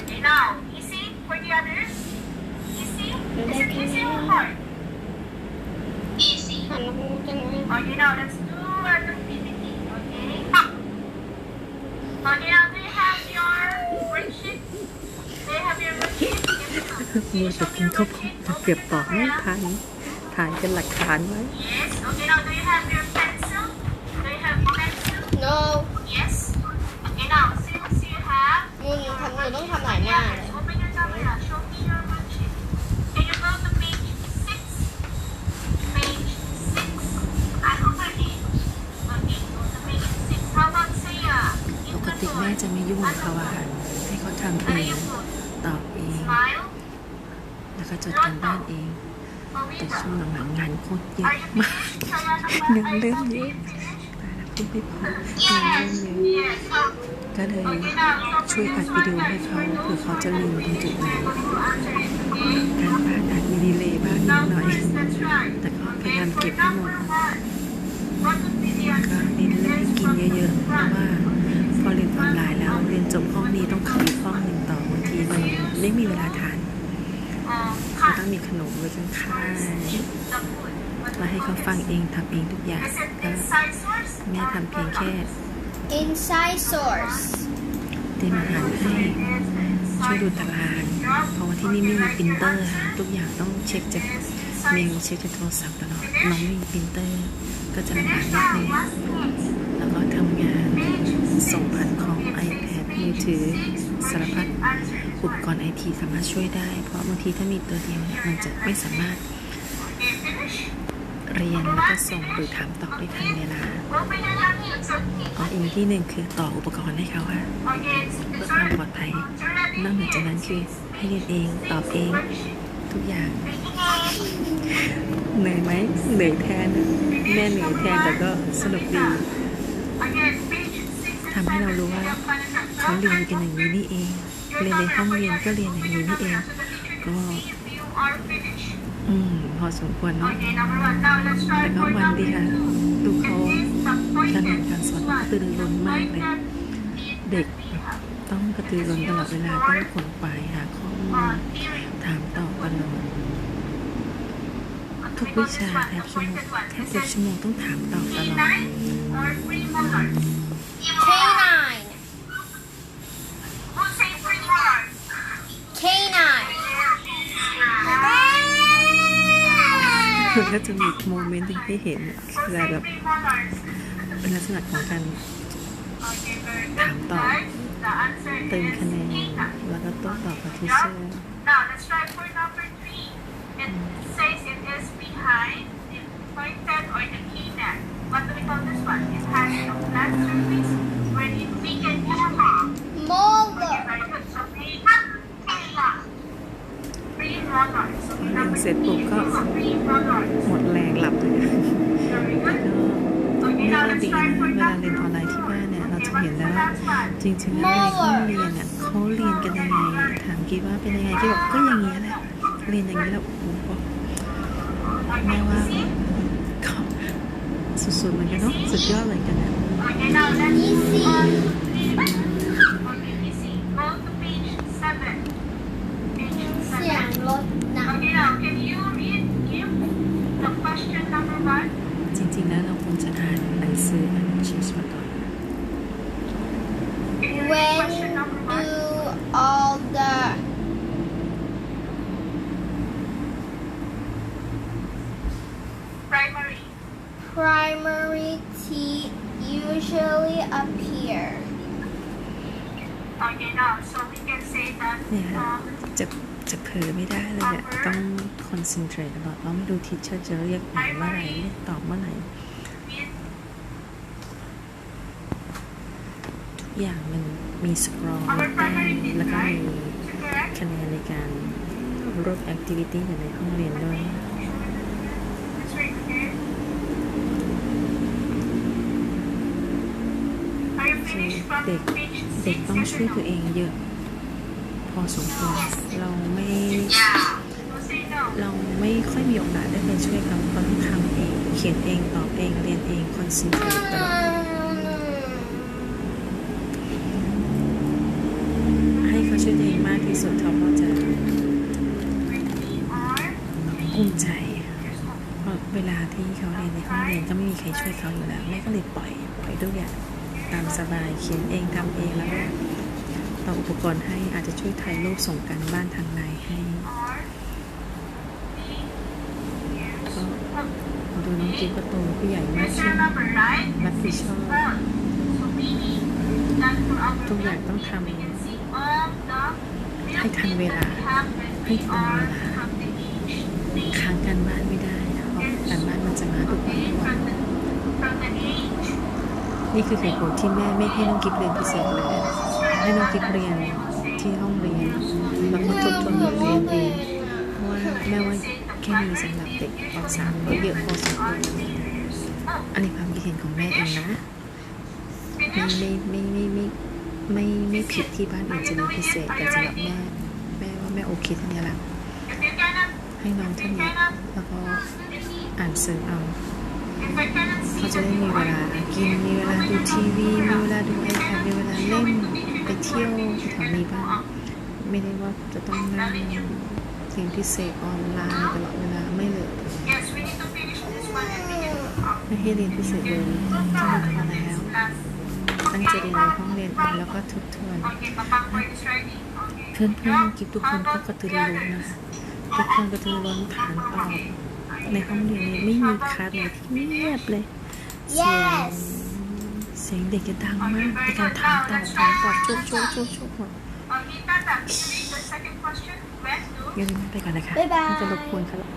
Okay, now, easy for the others? Easy? Is it easy or hard? Easy. หันมาจังไง Okay, now let's do an activity. Okay? Okay, now do you have your worksheet? Do you have your worksheet? มัวแต่กินข้าวโพดจะเก็บต่อไม่ทันถ่ายเป็นหลักฐานไว้ Yes. Okay, now do you have your pencil? Do you have pencil? no จะไม่ยุ่งกับเขาอะค่ะ ให้เขาทำเองตอบเอง แล้วก็จดการบ้านเอง แต่ช่วงหลังๆงานโคตรเยอะมากเงานเริ่ you มเยอะ finished? ตายแล้วพูดไม่พองานเริ่มเยอะก็เลยช่วยอัดวิดีโอให้เขาเผื่อเขาจะลืมตรงจุดไหน we're going to answer it, okay? การบ้านอาจมีดีเลย์บ้างนิดหน่อย แต่ก็พยายามเก็บให้หมดก็เน้นเรื่องกินเยอะๆเพราะว่า พอเรียนออนไลน์แล้วเรียนจบห้องนี้ต้องเข้าอีกห้องหนึ่งต่อบางทีมันไม่มีเวลาทาน Um, ก็ cut. ต้องมีขนมไว้ข้างๆมาให้เขาฟังเองทำเองทุกอย่างก็แม่ทำเพียงแค่ inside source เตรียมอาหารให้ช่วยดูตารางเพราะว่าที่นี่ไม่มีปรินเตอร์ค่ะทุกอย่างต้องเช็คจากเมลเช็คจากโทรศัพท์ตลอดน้องไม่มีปรินเตอร์ก็จะลำบากนิดนึงแล้วก็ทำงานส่งผ่านของ iPad มือ ถือสารพัดอุปกรณ์ไอทีสามารถช่วยได้ เพราะบางทีถ้ามีตัวเดียวเนี่ยมันจะไม่สามารถเรียนแล้วก็ส่งหรือถามตอบได้ทันเวลาอ๋ออีกที่หนึ่งคือต่ออุปกรณ์ให้เขาค่ะเพื่อความปลอดภัยนอกเหนือจากนั้นคือให้เรียนเองตอบเองทุกอย่างเหนื่อยไหมเหนื่อยแทนแม่เหนื่อยแทนแต่ก็สนุกดี ทำให้เรารู้ว่าเขาเรียนกันอย่างนี้นี่เอง เรียนในห้องเรียนก็เรียนอย่างนี้นี่เอง ก็อืมพอสมควรเนาะแต่ก็มันดีค่ะดูเขาดำเนินการสอนตือรือร้นมากเลยเด็กต้องกระตือร้นตลอดเวลาต้องขนขวายหาข้อมูลถามตอบตลอดทุกวิชาแทบชั่วโมงแทบทุกชั่วโมงต้องถามตอบตลอด K9 K9 ก็จะมีโมเมนต์หนึ่งให้เห็นคือแบบเป็นลักษณะของการถามตอบเติมคะแนนแล้วก็โต้ตอบกับทีเชอร์ Now let's try for number three. It says it is behind the pointed or the keynet. What But เสร็จปุ๊บก็หมดแรงหลับเลยปกติเวลาเรียนออนไลน์ที่บ้านเนี่ยเราจะเห็นแล้วว่าจริงๆแล้วในห้องเรียนเนี่ยเขาเรียนกันยังไงถามกีว่าเป็นยังไงกีบอกก็อย่างนี้แหละเรียนอย่างนี้แหละโอ้โหแม่ว่า สุดๆเหมือนกันเนาะสุดยอดเหมือนกันนะ Okay, now let's Easy. Okay, easy. Go to page seven. Page เสียง seven. รถนะ Okay, now can you read give the question number one? จริงๆแล้วเราควรจะอ่านหนังสืออันชีสมาก่อน Can you read when question number one? do all the Primary. Primary teeth usually appear Okay, now so we can say that เนี่ย um, จะจะเผลอไม่ได้เลยอะต้องคอนเซนเทรตตลอดแล้วไม่ดูทิชเชอร์จะเรียกอ่านเมื่อไหร่เรียกตอบเมื่อไหร่ with ทุกอย่างมันมีสกรอแต้มแล้วก็มี correct. คะแนนในการร่วมแอคทิวิตี้อยู่ในห้องเรียนด้วย คือเด็กเด็กต้องช่วยตัวเองเยอะ พอสมควรเราไม่เราไม่ค่อยมีโอกาสได้ไปช่วยเขาเขาต้องทำเอง เขียนเองตอบเองเรียนเองคอนเซนเทรตตลอดให้เขาช่วยตัวเองมากที่สุดเขาก็จะภูมิใจเพราะเวลาที่เขาเรียนในห้องเรียนก็ไม่มีใครช่วยเขาอยู่แล้วแม่ก็เลยปล่อยปล่อยทุกอย่าง ตามสบายเขียนเองทำเองแล้วก็ต่ออุปกรณ์ให้อาจจะช่วยถ่ายรูปส่งการบ้านทางไลน์ให้ก็ดูน้องกิ๊บก็โตผู้ใหญ่มากขึ้นรับผิดชอบทุกอย่างต้องทำให้ทันเวลาให้ we ทันเวลาค้างการบ้านไม่ได้นะเพราะการบ้านมันจะมาทุกวันทุกวั นี่คือเหตุผลที่แม่ไม่ให้น้องกิ๊บเรียนพิเศษเลย ให้น้องกิ๊บเรียนที่ห้องเรียนแล้วก็ทบทวนบทเรียนเองเพราะว่าแม่ว่าแค่นี้สำหรับเด็กป .3 ก็เยอะพอสมควรอันนี้ความคิดเห็นของแม่เองนะไม่ไม่ไม่ไม่ไม่ไม่ไม่ผิดที่บ้านอื่นจะเรียนพิเศษแต่สำหรับแม่แม่ว่าแม่โอเคเท่านี้แหละให้น้องเท่านี้แล้วก็อ่านสื่อเอา เขาจะได้มีเวลากินมีเวลาดูทีวีมีเวลาดูไอแพดมีเวลาเล่นไปเที่ยวแถวนี้บ้างไม่ได้ว่าจะต้องนั่งเรียนพิเศษออนไลน์ตลอดเวลาไม่เลยไม่ให้เรียนพิเศษเลยก็พอแล้วตั้งใจเรียนในห้องเรียนเอาแล้วก็ทบทวนเพื่อนๆกิ๊ทุกคนก็กระตือรือร้นนะคะทุกคนกระตือร้นฐานออก ในห้องเรียนนี้ไม่มีคลาสไหนที่เงียบเลย เสียง Yes เสียงเด็กจะดังมากในการถามตอบถามตอบชุบชุบชุบชุบหมด Okay, Tata, can you read the second question? When do งั้นไปก่อนนะคะบ๊ายบายน่าจะรบกวนเขาแล้ว